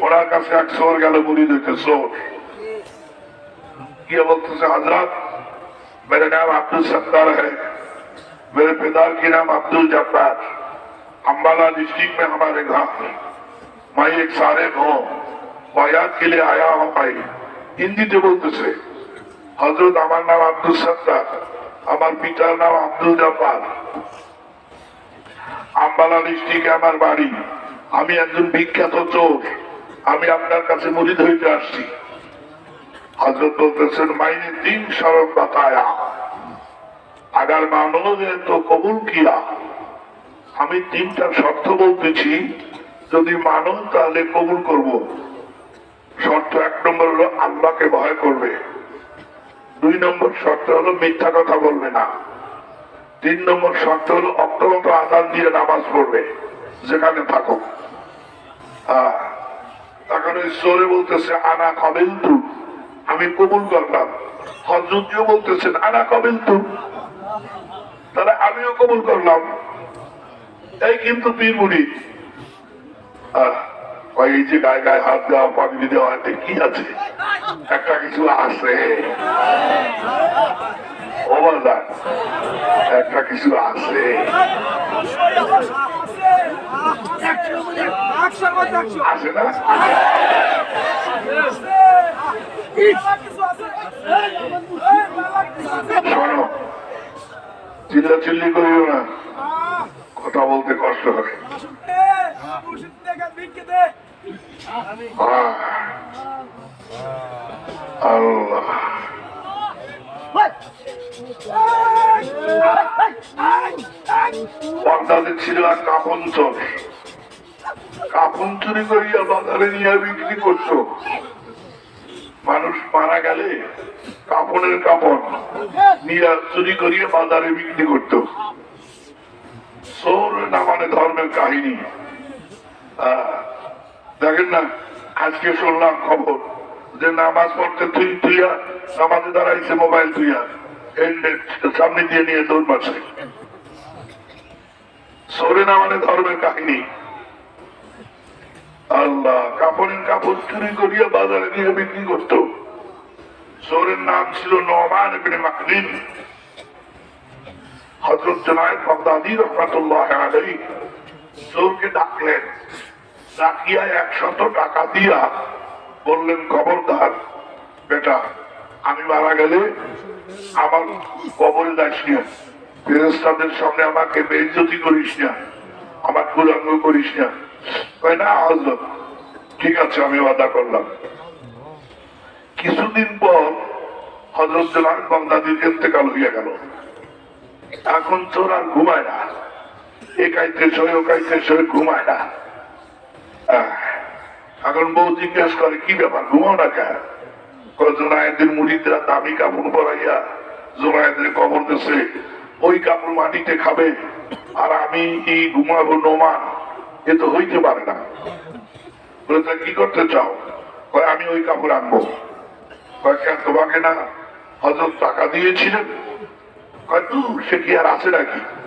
ওনার কাছে এক সোর গেল মুড়ি দিতে সোর ये बोलते हजरत मेरा नाम अब्दुल सत्तार है मेरे पिता की नाम अब्दुल जब्बार अम्बाला डिस्ट्रिक्ट में हमारे घर मैं एक सारे हूँ बयात के लिए आया हूँ भाई হিন্দিতে বলতেছে হজরত আমার নাম আব্দুল সত্তার আমার পিতার নাম আব্দুল জব্বার আম্বালা ডিস্ট্রিক্টে আমার বাড়ি। আমি একজন বিখ্যাত চোর। আমি আপনার কাছে মরিদ হইতে আসছি। হজরত বলতেছেন, মাইনে তিন সরব বাতায়া। আগার মানুষ তো কবুল কিয়া। আমি তিনটা শর্ত বলতেছি। যদি মানো, তাহলে কবুল করব। শর্ত এক নম্বর হলো আল্লাহকে ভয় করবে। দুই নম্বর শর্ত হলো মিথ্যা কথা বলবে না। তিন নম্বর শর্ত হলো অক্রমত আদান দিয়ে নামাজ পড়বে, যেখানে থাকো। তখন ওই জোরে বলতেছে, আনা কবেল তু আমি কবুল করলাম। হজরতিও বলতেছেন, আনা কবেল তু তাহলে আমিও কবুল করলাম। এই কিন্তু পীর মুড়ি এই যে গায়ে গায়ে হাত দেওয়া পাগড়ি দেওয়া কি আছে? একটা কিছু আছে ও বলদান একটা কিছু আছে আছে না? শোনো চিল্লা চিল্লি করিও না। কথা বলতে কষ্ট হবে আল্লাহ। বাগদাদের ছিল এক কাপন চোর কাপন চুরি করিয়া বাজারে নিয়ে বিক্রি করতো মানুষ মারা গেলে কাপড়ের কাপড় নিয়ে চুরি করিয়ে বাজারে বিক্রি করত। সৌর না মানে ধর্মের কাহিনী। দেখেন না, আজকে শুনলাম খবর যে নামাজ পড়তে তুই তুইয়া নামাজে দাঁড়াইছে মোবাইল তুইয়া সামনে দিয়ে নিয়ে দৌড় মারছে। সৌরে না মানে ধর্মের কাহিনী। আল্লাহ কাপড়ের কাপড় চুরি করিয়া বাজারে নিয়ে বিক্রি করত। চোরের নাম ছিল নমান হজরত রহমাতুল্লাহ চোরকে ডাকলেন। ডাকিয়া একশত টাকা দিয়া বললেন, খবরদার, বেটা আমি মারা গেলে আমার কবরে যাস না ফেরেস্তাদের সামনে আমাকে বেইজ্জতি করিস না, আমার কুলাঙ্গ করিস না। কয়, না হজরত ঠিক আছে, আমি ওয়াদা করলাম। কিছুদিন পর হজরত জলাল বাগদাদির ইন্তেকাল হইয়া গেল। এখন চোর আর ঘুমায় না। একাইতে সই ওকাইতে সই ঘুমায় না। এখন বউ জিজ্ঞেস করে, কি ব্যাপার, ঘুমাও না কেন? জোনায়েদের মুড়িদরা দামি কাপড় পরাইয়া জোনায়েদের কবর দেশে ওই কাপড় মাটিতে খাবে। আর আমি এই ঘুমাবো নোমান? এ তো হইতে পারে না। বলে কি করতে চাও? কয়, আমি ওই কাপড় আনব। কয় তোমাকে না হজরত টাকা দিয়েছিলেন? কয় তু সে কি আর আছে নাকি?